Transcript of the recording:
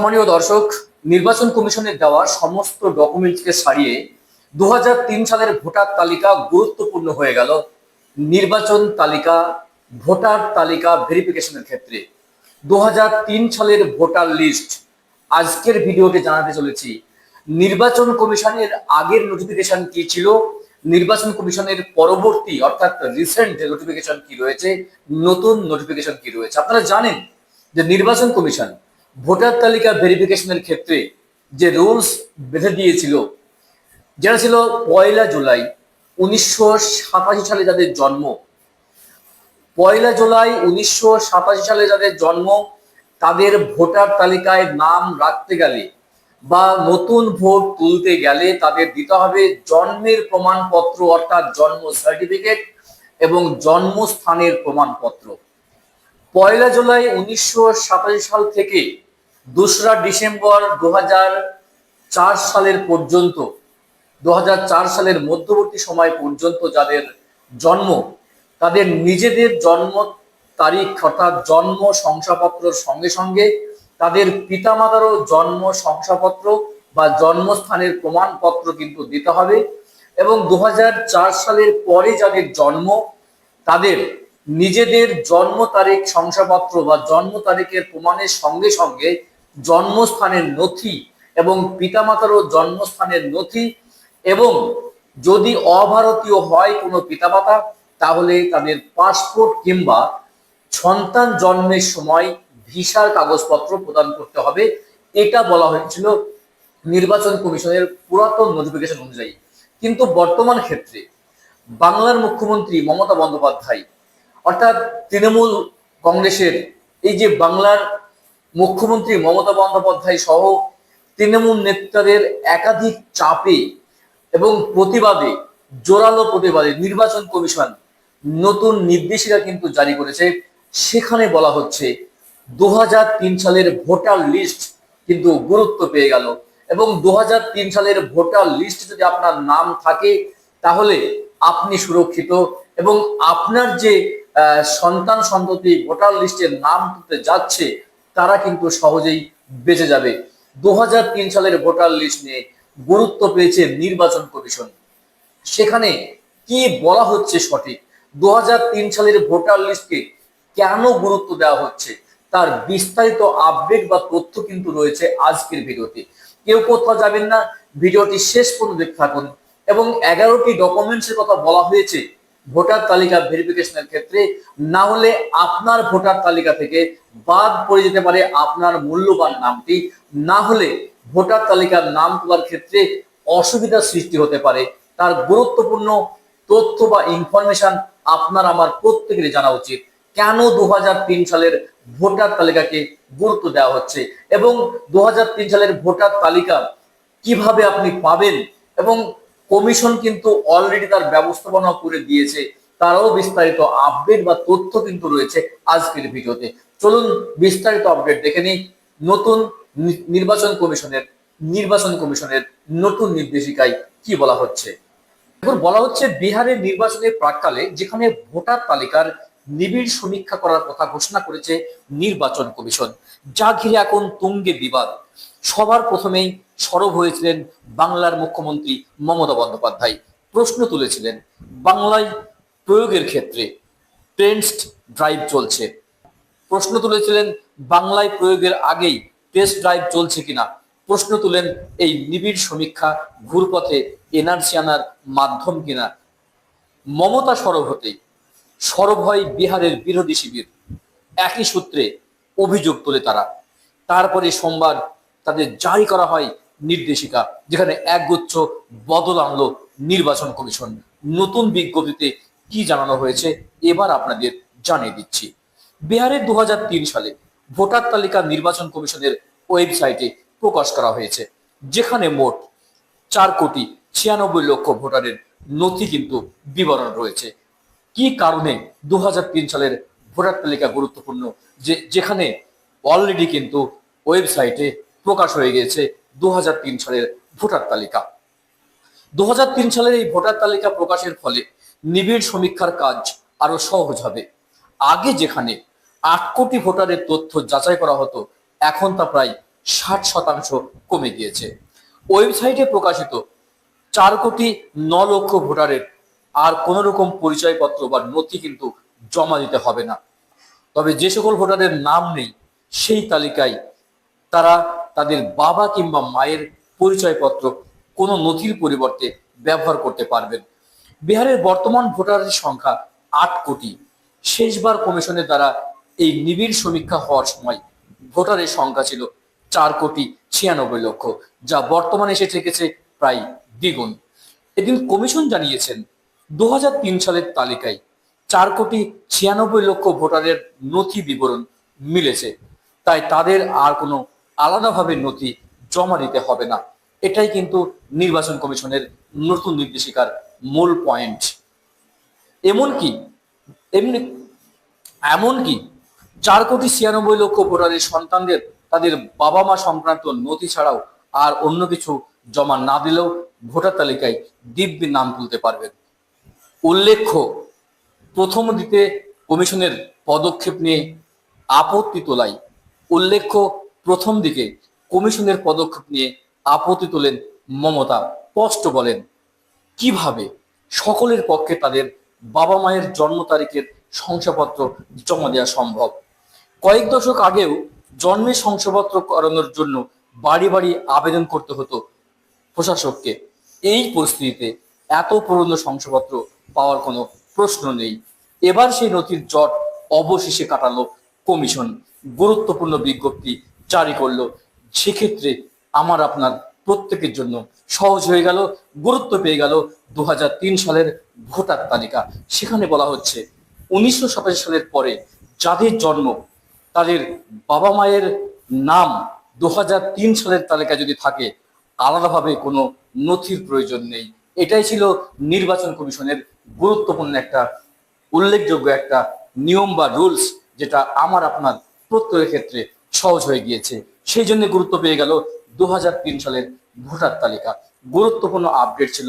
সম্মানীয় দর্শক, নির্বাচন কমিশনের দেওয়া সমস্ত ডকুমেন্টকে সারিয়ে দু হাজার তিন সালের ভোটার তালিকা গুরুত্বপূর্ণ হয়ে গেল। নির্বাচন তালিকা, ভোটার তালিকা ভেরিফিকেশনের ক্ষেত্রে। দু হাজার তিন সালের ভোটার লিস্ট আজকের ভিডিওতে জানাতে চলেছি, নির্বাচন কমিশনের আগের নোটিফিকেশন কি ছিল? নির্বাচন কমিশনের পরবর্তী, অর্থাৎ রিসেন্ট নোটিফিকেশন কি রয়েছে? নতুন নোটিফিকেশন কি রয়েছে? আপনারা জানেন যে নির্বাচন কমিশন ভোটার তালিকা ভেরিফিকেশনের ক্ষেত্রে যে রুলস বেঁধে দিয়েছিল, যেটা ছিল পয়লা জুলাই উনিশশো সাতাশি সালে যাদের জন্ম, পয়লা জুলাই উনিশশো সাতাশি সালে যাদের জন্ম, তাদের ভোটার তালিকায় নাম রাখতে গেলে বা নতুন ভোট তুলতে গেলে তাদের দিতে হবে জন্মের প্রমাণপত্র, অর্থাৎ জন্ম সার্টিফিকেট এবং জন্মস্থানের প্রমাণপত্র। পয়লা জুলাই উনিশশো সাতাশি সাল থেকে দোসরা ডিসেম্বর দু সালের পর্যন্ত, দু হাজার চার সালের মধ্যবর্তী সময় পর্যন্ত যাদের জন্ম, তাদের নিজেদের জন্ম তারিখ অর্থাৎ জন্ম শংসাপত্রের সঙ্গে সঙ্গে তাদের পিতামাতারও জন্ম শংসাপত্র বা জন্মস্থানের প্রমাণপত্র কিন্তু দিতে হবে এবং দু হাজার চার সালের পরে যাদের জন্ম, তাদের নিজেদের জন্ম তারিখ শংসাপত্র বা জন্ম তারিখের প্রমাণের সঙ্গে সঙ্গে জন্মস্থানের নথি এবং পিতামাতারও জন্মস্থানের নথি এবং যদি অভারতীয় হয় কোনো পিতামাতা, তাহলে তাদের পাসপোর্ট কিংবা সন্তান জন্মের সময় ভিসার কাগজপত্র প্রদান করতে হবে। এটা বলা হয়েছিল নির্বাচন কমিশনের পুরাতন নোটিফিকেশন অনুযায়ী। কিন্তু বর্তমান ক্ষেত্রে বাংলার মুখ্যমন্ত্রী মমতা বন্দ্যোপাধ্যায়, অর্থাৎ তৃণমূল কংগ্রেসের এই যে বাংলার মুখ্যমন্ত্রী মমতা বন্দ্যোপাধ্যায় সহ তৃণমূল নেতাদের একাধিক চাপে এবং প্রতিবাদে, জোরালো প্রতিবাদে নির্বাচন কমিশন নতুন নির্দেশিকা কিন্তু জারি করেছে। সেখানে বলা হচ্ছে দু হাজার তিন সালের ভোটার লিস্ট কিন্তু গুরুত্ব পেয়ে গেল এবং দু হাজার তিন সালের ভোটার লিস্ট যদি আপনার নাম থাকে, তাহলে আপনি সুরক্ষিত এবং আপনার যে সন্তান সন্ততি ভোটার লিস্টের নাম যাচ্ছে তারা কিন্তু সহজেই বেঁচে যাবে। দু হাজার তিন সালের ভোটার লিস্ট নিয়ে গুরুত্ব পেয়েছে নির্বাচন কমিশন। সেখানে কি বলা হচ্ছে সঠিক? দু হাজার তিন সালের ভোটার লিস্টকে কেন গুরুত্ব দেওয়া হচ্ছে? তার বিস্তারিত আপডেট বা তথ্য কিন্তু রয়েছে আজকের ভিডিওতে। কেউ কোথাও যাবেন না, ভিডিওটি শেষ পর্যন্ত দেখতে থাকুন এবং এগারোটি ডকুমেন্টসের কথা বলা হয়েছে। ভোটার তালিকা ভেরিফিকেশনের ক্ষেত্রে না হলে আপনার ভোটার তালিকা থেকে বাদ পড়ে যেতে পারে আপনার মূল্যবান নামটি। না হলে ভোটার তালিকার নাম তোলার ক্ষেত্রে অসুবিধার সৃষ্টি হতে পারে। তার গুরুত্বপূর্ণ তথ্য বা ইনফরমেশন আপনার আমার প্রত্যেকেরই জানা উচিত। কেন দু হাজার তিন সালের ভোটার তালিকাকে গুরুত্ব দেওয়া হচ্ছে এবং দু হাজার তিন সালের ভোটার তালিকা কীভাবে আপনি পাবেন এবং কমিশন কিন্তু অলরেডি তার ব্যবস্থাপনা করে দিয়েছে। তারাও বিস্তারিত আপডেট বা তথ্য কিন্তু রয়েছে আজকের ভিডিওতে। চলুন বিস্তারিত আপডেট দেখে নিই। নতুন নির্বাচন কমিশনের নির্বাচন কমিশনের নতুন নির্দেশিকায় কি বলা হচ্ছে? এখন বলা হচ্ছে বিহারের নির্বাচনের প্রাককালে যেখানে ভোটার তালিকার নিবিড় সমীক্ষা করার কথা ঘোষণা করেছে নির্বাচন কমিশন। যা ঘিরে এখন তুঙ্গে বিবাদ। সবার প্রথমেই সরব হয়েছিলেন বাংলার মুখ্যমন্ত্রী মমতা বন্দ্যোপাধ্যায়। প্রশ্ন তুলেছিলেন, বাংলায় প্রয়োগের ক্ষেত্রে টেন্সড ড্রাইভ চলছে। প্রশ্ন তুলেছিলেন, বাংলায় প্রয়োগের আগেই টেস্ট ড্রাইভ চলছে কিনা? প্রশ্ন তুলেন, এই নিবিড় সমীক্ষা ঘুরপথে এনআরসি আনার মাধ্যম কিনা? মমতা সরব হতেই সরব হয় বিহারের বিরোধী শিবির। একই সূত্রে অভিযোগ তোলে তারা। তারপরে সোমবার তাদের জারি করা হয় নির্দেশিকা, যেখানে একগুচ্ছ বদল আনলো নির্বাচন কমিশন। নতুন বিজ্ঞপ্তিতে কি জানানো হয়েছে, এবার আপনাদের জানিয়ে দিচ্ছি। বিহারের দু হাজার তিন সালে ভোটার তালিকা নির্বাচন কমিশনের ওয়েবসাইটে প্রকাশ করা হয়েছে, যেখানে মোট চার কোটি ছিয়ানব্বই লক্ষ ভোটারের নথি কিন্তু বিবরণ রয়েছে। কি কারণে দু হাজার তিন সালের ভোটার তালিকা গুরুত্বপূর্ণ, যে, যেখানে অলরেডি কিন্তু ওয়েবসাইটে প্রকাশ হয়ে গিয়েছে দু হাজার তিন সালের ভোটার তালিকা। দু হাজার তিন সালের এই ভোটার তালিকা প্রকাশের ফলে নিবিড় সমীক্ষার কাজ আরও সহজ হবে। আগে যেখানে আট কোটি ভোটারের তথ্য যাচাই করা হতো, এখন তা প্রায় ষাট শতাংশ কমে গিয়েছে। ওয়েবসাইটে প্রকাশিত চার কোটি ন লক্ষ ভোটারের আর কোনো রকম পরিচয়পত্র বা নথি কিন্তু জমা দিতে হবে না। তবে যে সকল ভোটারের নাম নেই, সেই তালিকায় তারা তাদের বাবা কিংবা মায়ের পরিচয়পত্র কোনো নথির পরিবর্তে ব্যবহার করতে পারবেন। বিহারের বর্তমান ভোটারের সংখ্যা আট কোটি। শেষবার কমিশনের দ্বারা এই নিবিড় সমীক্ষা হওয়ার সময় ভোটারের সংখ্যা ছিল চার কোটি ছিয়ানব্বই লক্ষ, যা বর্তমানে এসে থেকেছে প্রায় দ্বিগুণ। এদিন কমিশন জানিয়েছেন দু হাজার তিন সালের তালিকায় চার কোটি ছিয়ানব্বই লক্ষ ভোটারের নথি বিবরণ মিলেছে। তাই তাদের আর কোনো আলাদাভাবে নথি জমা দিতে হবে না। এটাই কিন্তু নির্বাচন কমিশনের নতুন নির্দেশিকার মূল পয়েন্ট। এমনকি, এমনি, এমনকি চার কোটি ছিয়ানব্বই লক্ষ ভোটারের সন্তানদের তাদের বাবা মা সংক্রান্ত নথি ছাড়াও আর অন্য কিছু জমা না দিলেও ভোটার তালিকায় দিব্যি নাম তুলতে পারবেন। উল্লেখ্য, প্রথম দিতে কমিশনের পদক্ষেপ নিয়ে আপত্তি তোলায় উল্লেখ্য প্রথম দিকে কমিশনের পদক্ষেপ নিয়ে আপত্তি তোলেন মমতা। স্পষ্ট বলেন, কীভাবে? সকলের পক্ষে তাদের বাবা মায়ের জন্ম তারিখের শংসাপত্র জমা দেওয়া সম্ভব। কয়েক দশক আগেও জন্মের শংসাপত্র করানোর জন্য বাড়ি বাড়ি আবেদন করতে হতো প্রশাসককে। এই পরিস্থিতিতে এত পুরনো শংসাপত্র পাওয়ার কোনো প্রশ্ন নেই। এবার সেই নথির জট অবশেষে কাটালো কমিশন। গুরুত্বপূর্ণ বিজ্ঞপ্তি জারি করল। সেক্ষেত্রে আমার আপনার প্রত্যেকের জন্য সহজ হয়ে গেল, গুরুত্ব পেয়ে গেল দু হাজার তিন সালের ভোটার তালিকা। সেখানে বলা হচ্ছে, উনিশশো সালের পরে যাদের জন্ম, তাদের বাবা মায়ের নাম দু হাজার তিন সালের তালিকা যদি থাকে, আলাদাভাবে কোনো নথির প্রয়োজন নেই। এটাই ছিল নির্বাচন কমিশনের গুরুত্বপূর্ণ একটা উল্লেখযোগ্য একটা নিয়ম বা রুলস, যেটা আমার আপনার প্রত্যয়ের ক্ষেত্রে সহজ হয়ে গিয়েছে। সেই জন্য গুরুত্ব পেয়ে গেল দু হাজার তিন সালের ভোটার তালিকা। গুরুত্বপূর্ণ আপডেট ছিল